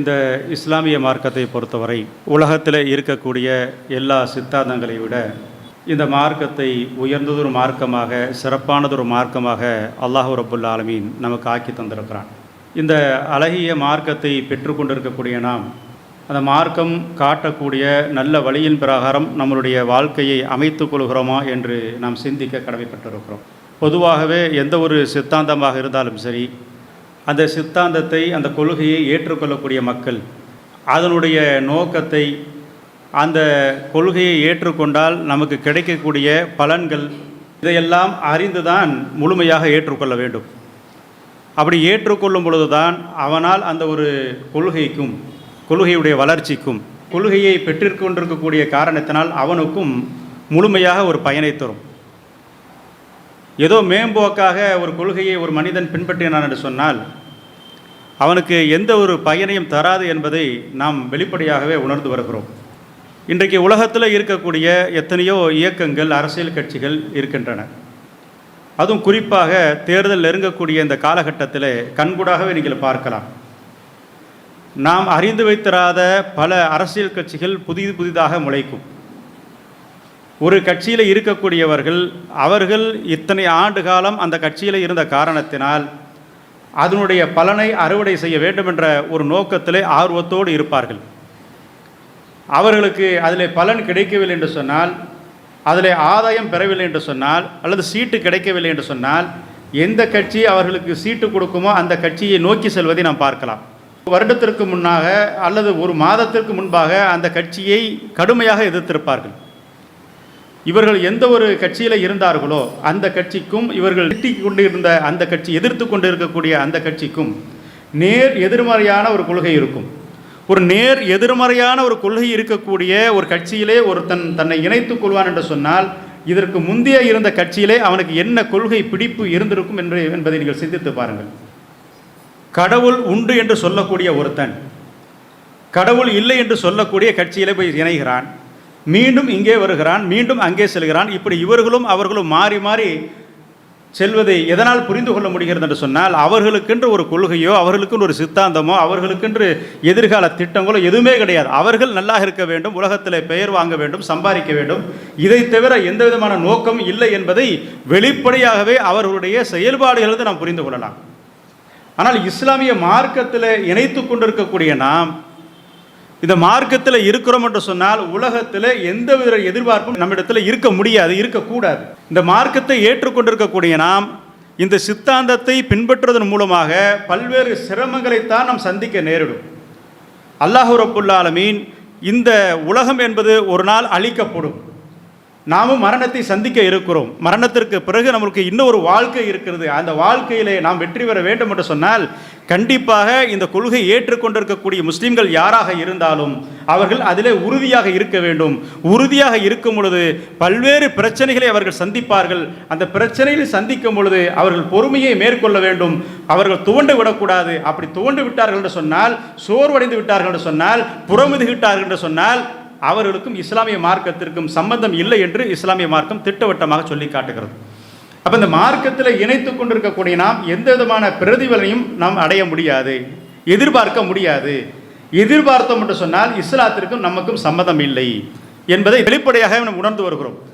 இந்த இஸ்லாமிய மார்க்கத்தை பொறுத்தவரை உலகத்தில் இருக்கக்கூடிய எல்லா சித்தாந்தங்களை விட இந்த மார்க்கத்தை உயர்ந்ததொரு மார்க்கமாக சிறப்பானதொரு மார்க்கமாக அல்லாஹு ரபுல்லா ஆலமீன் நமக்கு ஆக்கி தந்திருக்கிறான். இந்த அழகிய மார்க்கத்தை பெற்றுக்கொண்டிருக்கக்கூடிய நாம் அந்த மார்க்கம் காட்டக்கூடிய நல்ல வழியின் பிரகாரம் நம்மளுடைய வாழ்க்கையை அமைத்துக் கொள்கிறோமா என்று நாம் சிந்திக்க கடமைப்பட்டிருக்கிறோம். பொதுவாகவே எந்த ஒரு சித்தாந்தமாக இருந்தாலும் சரி அந்த சித்தாந்தத்தை அந்த கொள்கையை ஏற்றுக்கொள்ளக்கூடிய மக்கள். அதனுடைய நோக்கத்தை அந்த கொள்கையை ஏற்றுக்கொண்டால் நமக்கு கிடைக்கக்கூடிய பலன்கள் இதையெல்லாம் அறிந்துதான் முழுமையாக ஏற்றுக்கொள்ள வேண்டும். அப்படி ஏற்றுக்கொள்ளும் பொழுதுதான் அவனால் அந்த ஒரு கொள்கைக்கும் கொள்கையுடைய வளர்ச்சிக்கும் கொள்கையை பெற்றிருக்கொண்டிருக்கக்கூடிய காரணத்தினால் அவனுக்கும் முழுமையாக ஒரு பயனை தரும். ஏதோ மேம்போக்காக ஒரு கொள்கையை ஒரு மனிதன் பின்பற்றினான் என்று சொன்னால் அவனுக்கு எந்த ஒரு பயனையும் தராது என்பதை நாம் வெளிப்படையாகவே உணர்ந்து வருகிறோம். இன்றைக்கு உலகத்தில் இருக்கக்கூடிய எத்தனையோ இயக்கங்கள் அரசியல் கட்சிகள் இருக்கின்றன. அதுவும் குறிப்பாக தேர்தல் நெருங்கக்கூடிய இந்த காலகட்டத்தில் கண்கூடாகவே நீங்கள் பார்க்கலாம். நாம் அறிந்து வைத்திராத பல அரசியல் கட்சிகள் புதிது புதிதாக முளைக்கும். ஒரு கட்சியில் இருக்கக்கூடியவர்கள் அவர்கள் இத்தனை ஆண்டு காலம் அந்த கட்சியில் இருந்த காரணத்தினால் அதனுடைய பலனை அறுவடை செய்ய வேண்டும் என்ற ஒரு நோக்கத்திலே ஆர்வத்தோடு இருப்பார்கள். அவர்களுக்கு அதில் பலன் கிடைக்கவில்லை என்று சொன்னால் அதில் ஆதாயம் பெறவில்லை என்று சொன்னால் அல்லது சீட்டு கிடைக்கவில்லை என்று சொன்னால் எந்த கட்சி அவர்களுக்கு சீட்டு கொடுக்குமோ அந்த கட்சியை நோக்கி செல்வதை நாம் பார்க்கலாம். வருடத்திற்கு முன்னாக அல்லது ஒரு மாதத்திற்கு முன்பாக அந்த கட்சியை கடுமையாக எதிர்த்திருப்பார்கள். இவர்கள் எந்த ஒரு கட்சியில் இருந்தார்களோ அந்த கட்சிக்கும் இவர்கள் திட்டி கொண்டு இருந்த அந்த கட்சி எதிர்த்து கொண்டு இருக்கக்கூடிய அந்த கட்சிக்கும் நேர் எதிர்மறையான ஒரு கொள்கை இருக்கும். ஒரு நேர் எதிர்மறையான ஒரு கொள்கை இருக்கக்கூடிய ஒரு கட்சியிலே ஒருத்தன் தன்னை இணைத்துக் கொள்வான் என்று சொன்னால் இதற்கு முந்தைய இருந்த கட்சியிலே அவனுக்கு என்ன கொள்கை பிடிப்பு இருந்திருக்கும் என்று என்பதை நீங்கள் சிந்தித்து பாருங்கள். கடவுள் உண்டு என்று சொல்லக்கூடிய ஒருத்தன் கடவுள் இல்லை என்று சொல்லக்கூடிய கட்சியிலே போய் இணைகிறான் மீண்டும் இங்கே வருகிறான் மீண்டும் அங்கே செல்கிறான். இப்படி இவர்களும் அவர்களும் மாறி மாறி செல்வதை எதனால் புரிந்து கொள்ள முடிகிறது என்று சொன்னால் அவர்களுக்கென்று ஒரு கொள்கையோ அவர்களுக்கென்று ஒரு சித்தாந்தமோ அவர்களுக்கென்று எதிர்கால திட்டங்களோ எதுவுமே கிடையாது. அவர்கள் நல்லா இருக்க வேண்டும் உலகத்தில் பெயர் வாங்க வேண்டும் சம்பாதிக்க வேண்டும். இதை தவிர எந்த விதமான நோக்கம் இல்லை என்பதை வெளிப்படையாகவே அவர்களுடைய செயல்பாடுகளிலிருந்து நாம் புரிந்து கொள்ளலாம். ஆனால் இஸ்லாமிய மார்க்கத்தில் இணைத்து கொண்டிருக்கக்கூடிய நாம் இந்த மார்க்கத்தில் இருக்கிறோம் என்று சொன்னால் உலகத்தில் எந்த வித எதிர்பார்ப்பும் நம்மிடத்தில் இருக்க முடியாது இருக்கக்கூடாது. இந்த மார்க்கத்தை ஏற்றுக்கொண்டிருக்கக்கூடிய நாம் இந்த சித்தாந்தத்தை பின்பற்றுவதன் மூலமாக பல்வேறு சிரமங்களைத்தான் நாம் சந்திக்க நேரிடும். அல்லாஹு ரப்புல்லாலமீன் இந்த உலகம் என்பது ஒரு நாள் அழிக்கப்படும். நாமும் மரணத்தை சந்திக்க இருக்கிறோம். மரணத்திற்கு பிறகு நம்மளுக்கு இன்னொரு வாழ்க்கை இருக்கிறது. அந்த வாழ்க்கையிலே நாம் வெற்றி பெற வேண்டும் என்று சொன்னால் கண்டிப்பாக இந்த கொள்கை ஏற்றுக்கொண்டிருக்கக்கூடிய முஸ்லீம்கள் யாராக இருந்தாலும் அவர்கள் அதிலே உறுதியாக இருக்க வேண்டும். உறுதியாக இருக்கும் பொழுது பல்வேறு பிரச்சனைகளை அவர்கள் சந்திப்பார்கள். அந்த பிரச்சனையில் சந்திக்கும் பொழுது அவர்கள் பொறுமையை மேற்கொள்ள வேண்டும். அவர்கள் துவண்டு விடக்கூடாது. அப்படி துவண்டு விட்டார்கள் என்று சொன்னால் சோர்வடைந்து விட்டார்கள் என்று சொன்னால் புறமுதுகிட்டார்கள் என்று சொன்னால் அவர்களுக்கும் இஸ்லாமிய மார்க்கத்திற்கும் சம்பந்தம் இல்லை என்று இஸ்லாமிய மார்க்கம் திட்டவட்டமாக சொல்லி காட்டுகிறது. அப்போ இந்த மார்க்கத்தில் இணைத்து கொண்டிருக்கக்கூடிய நாம் எந்த விதமான பிரதிபலனையும் நாம் அடைய முடியாது எதிர்பார்க்க முடியாது. எதிர்பார்த்தோம் என்று சொன்னால் இஸ்லாத்திற்கும் நமக்கும் சம்மதம் இல்லை என்பதை வெளிப்படையாக நாம் உணர்ந்து வருகிறோம்.